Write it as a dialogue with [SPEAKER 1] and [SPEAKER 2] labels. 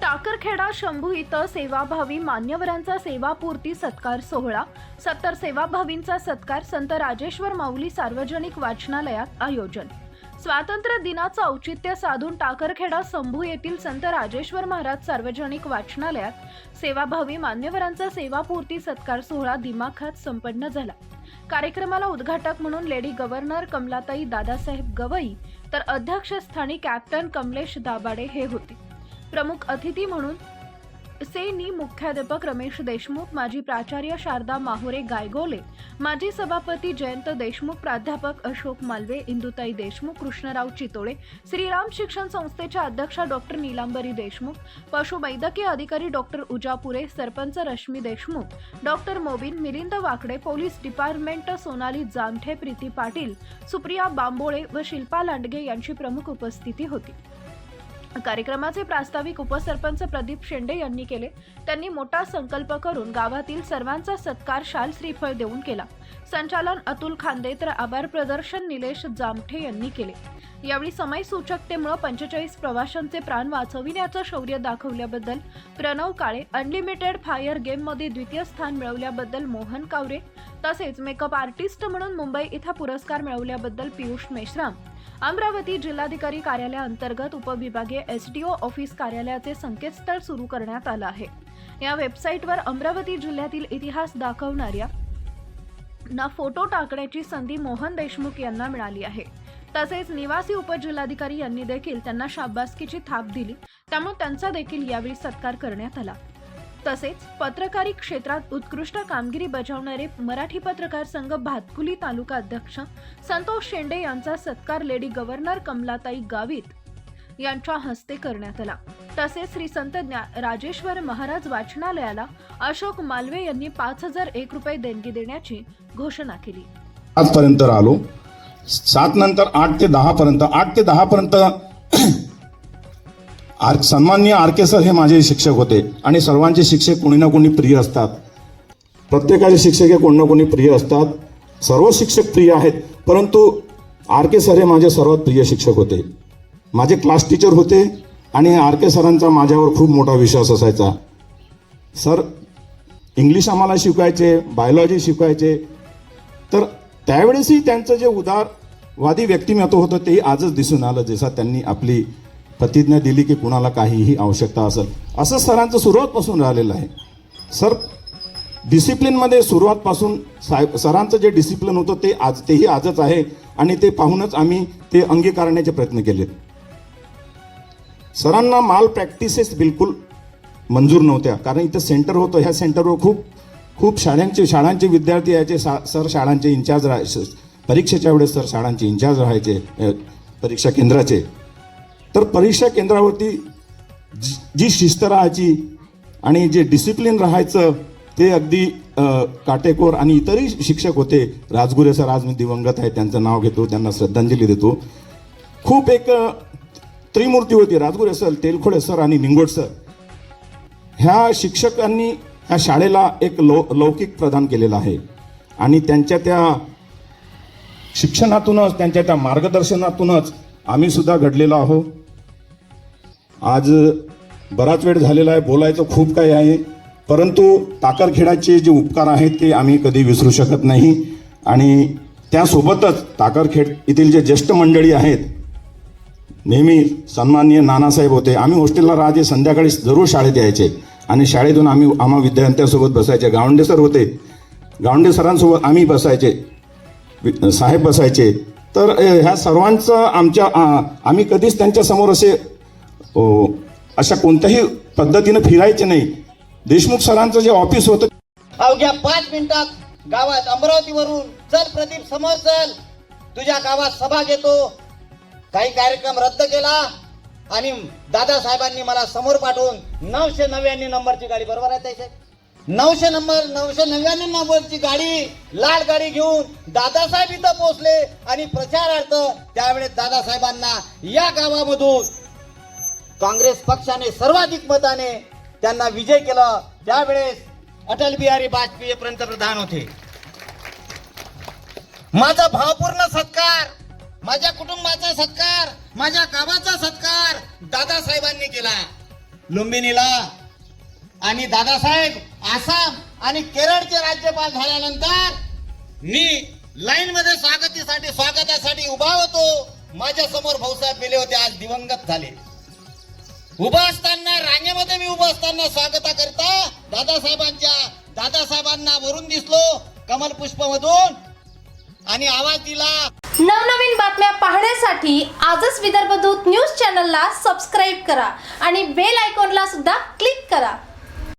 [SPEAKER 1] टाकरखेडा शंभू इथं सेवाभावी मान्यवरांचा सेवापूर्ती सत्कार सोहळा. सत्तर सेवाभावींचा सत्कार संत राजेश्वर माऊली सार्वजनिक वाचनालयात आयोजन. स्वातंत्र्य दिनाचं औचित्य साधून टाकरखेडा शंभू येथील संत राजेश्वर महाराज सार्वजनिक वाचनालयात सेवाभावी मान्यवरांचा सेवापूर्ती सत्कार सोहळा दिमाखात संपन्न झाला. कार्यक्रमाला उद्घाटक म्हणून लेडी गव्हर्नर कमलाताई दादासाहेब गवई तर अध्यक्षस्थानी कॅप्टन कमलेश दाभाडे हे होते. प्रमुख अतिथी म्हणून सेनी मुख्याध्यापक रमेश देशमुख माजी प्राचार्य शारदा माहुरे गायगोले माजी सभापती जयंत देशमुख प्राध्यापक अशोक मालवे इंदुताई देशमुख कृष्णराव चितोळे श्रीराम शिक्षण संस्थेच्या अध्यक्षा डॉक्टर नीलांबरी देशमुख पशुवैद्यकीय अधिकारी doctor Ujapure sarpanch Rashmi Deshmukh doctor Mobin Milind Wakade police department Sonali Jamthe Preeti Patil Supriya Bambole व शिल्पा लांडगे यांची प्रमुख उपस्थिती होती. कार्यक्रमाचे प्रास्ताविक उपसरपंच प्रदीप शेंडे यांनी केले. त्यांनी मोठा संकल्प करून गावातील सर्वांचा सत्कार शाल श्रीफळ देऊन केला. संचालन अतुल खांदे तर आभार प्रदर्शन निलेश जामठे यांनी केले. यावेळी समय सूचकतेमुळे पंचेचाळीस प्रवाशांचे प्राण वाचविण्याचं शौर्य दाखवल्याबद्दल प्रणव काळे अनलिमिटेड फायर गेममध्ये द्वितीय स्थान मिळवल्याबद्दल मोहन कावरे तसेच मेकअप आर्टिस्ट म्हणून मुंबई इथं पुरस्कार मिळवल्याबद्दल पियुष मेश्राम. अमरावती जिल्हाधिकारी कार्यालयाअंतर्गत उपविभागीय एसडीओ ऑफिस कार्यालयाचे संकेतस्थळ सुरू करण्यात आलं आहे. या वेबसाईटवर अमरावती जिल्ह्यातील इतिहास दाखवणाऱ्या ना फोटो टाकण्याची संधी मोहन देशमुख यांना मिळाली आहे. तसेच निवासी उपजिल्हाधिकारी यांनी देखील त्यांना शाबासकीची थाप दिली. त्यामुळे त्यांचा देखील यावेळी सत्कार करण्यात आला. तसेच पत्रकारी क्षेत्रात उत्कृष्ट कामगिरी बजावणारे मराठी पत्रकार संघ भातकुली तालुका अध्यक्ष संतोष शेंडे यांचा सत्कार लेडी गव्हर्नर कमलाताई गावित यांच्या हस्ते करण्यात आला. तसेच श्री संत राजेश्वर महाराज वाचनालयाला अशोक मालवे यांनी पाच हजार एक रुपये देणगी देण्याची घोषणा केली.
[SPEAKER 2] आजपर्यंत आलो. सात नंतर आठ ते दहा पर्यंत आठ ते दहा पर्यंत आर सन्माननीय आर के सर हे माझे शिक्षक होते आणि सर्वांचे शिक्षक कोणी ना कोणी प्रिय असतात. प्रत्येकाचे शिक्षक हे कोणी ना कोणी प्रिय असतात. सर्व शिक्षक प्रिय आहेत परंतु आर के सर हे माझे सर्वात प्रिय शिक्षक होते. माझे क्लास टीचर होते आणि आर के सरांचा माझ्यावर खूप मोठा विश्वास असायचा. सर इंग्लिश आम्हाला शिकवायचे बायोलॉजी शिकवायचे. तर त्यावेळेसही त्यांचं जे उदारवादी व्यक्तिमत्व होतं तेही आजच दिसून आलं जसा त्यांनी आपली प्रतिज्ञा दिली की कुणाला काहीही आवश्यकता असेल. असं सरांचं सुरुवातपासून राहिलेलं आहे. सर डिसिप्लिनमध्ये सुरुवातपासून साहेब सरांचं जे डिसिप्लिन होतं ते आज तेही आजच आहे आणि ते पाहूनच आम्ही ते अंगीकारण्याचे प्रयत्न केलेत. सरांना माल प्रॅक्टिसेस बिलकुल मंजूर नव्हत्या. कारण इथं सेंटर होतं. ह्या सेंटरवर खूप खूप शाळांचे शाळांचे विद्यार्थी यायचे. सा सर शाळांचे इंचार्ज राहायचे परीक्षेच्या वेळेस सर शाळांचे इंचार्ज राहायचे परीक्षा केंद्राचे. तर परीक्षा केंद्रावरती जी- शिस्त राहायची आणि जे डिसिप्लिन राहायचं ते अगदी काटेकोर आणि इतरही शिक्षक होते. राजगुरे सर आज मी दिवंगत आहे त्यांचं नाव घेतो त्यांना श्रद्धांजली देतो. खूप एक त्रिमूर्ती होती राजगुरे सर तेलखोडे सर आणि निंगोड सर. ह्या शिक्षकांनी ह्या शाळेला एक लौ लौकिक प्रदान केलेला आहे. आणि त्यांच्या त्या शिक्षणातूनच त्यांच्या त्या मार्गदर्शनातूनच आम्ही सुद्धा घडलेलो आहो आज बराच वेळ झालेला आहे बोलायचं खूप काही आहे परंतु ताकरखेडाचे जे उपकार आहेत ते आम्ही कधी विसरू शकत नाही. आणि त्यासोबतच ताकरखेड येथील जे ज्येष्ठ मंडळी आहेत नेहमी सन्माननीय नानासाहेब होते. आम्ही हॉस्टेलला राहायचे संध्याकाळी जरूर शाळेत यायचे. आणि शाळेतून आम्ही आम्हा विद्यार्थ्यांसोबत बसायचे. गावंडे सर होते. गावंडे सरांसोबत आम्ही बसायचे. वि- साहेब बसायचे. तर ह्या सर्वांचं आमच्या आम्ही कधीच त्यांच्यासमोर असे हो. अशा कोणत्याही पद्धतीनं फिरायचे नाही. देशमुख सरांचं जे ऑफिस होतं
[SPEAKER 3] अवघ्या पाच मिनिटात गावात अमरावतीवरून चल प्रदीप समोर चल. तुझ्या गावात सभा घेतो. काही कार्यक्रम रद्द केला आणि दादासाहेबांनी मला समोर पाठवून नऊशे नव्याण्णव नंबरची गाडी बरोबर आहे त्याचे नऊशे नंबर नऊशे नव्याण्णव नंबरची गाडी लाल गाडी घेऊन दादासाहेब इथं पोहोचले आणि प्रचारार्थ त्यावेळेस दादासाहेबांना या गावामधून काँग्रेस पक्षाने सर्वाधिक मताने त्यांना विजय केला. त्यावेळेस अटल बिहारी वाजपेयी पंतप्रधान होते. माझा भावपूर्ण सत्कार माझ्या कुटुंबाचा सत्कार माझ्या गावाचा सत्कार दादासाहेबांनी केला. लुंबिनीला आणि दादासाहेब आसाम आणि केरळचे राज्यपाल झाल्यानंतर मी लाईन मध्ये स्वागतीसाठी स्वागतासाठी उभा होतो. माझ्यासमोर भाऊसाहेब गेले होते आज दिवंगत झाले. उभा असताना रांगेमध्ये मी उभं असताना स्वागता करता दादासाहेबांच्या दादासाहेबांना वरून दिसलो कमल पुष्प मधून आणि आवाज दिला.
[SPEAKER 4] नवनवीन बातम्या पाहण्यासाठी आजच विदर्भ दूत न्यूज चॅनलला सबस्क्राईब करा आणि बेल आयकॉनला सुद्धा क्लिक करा.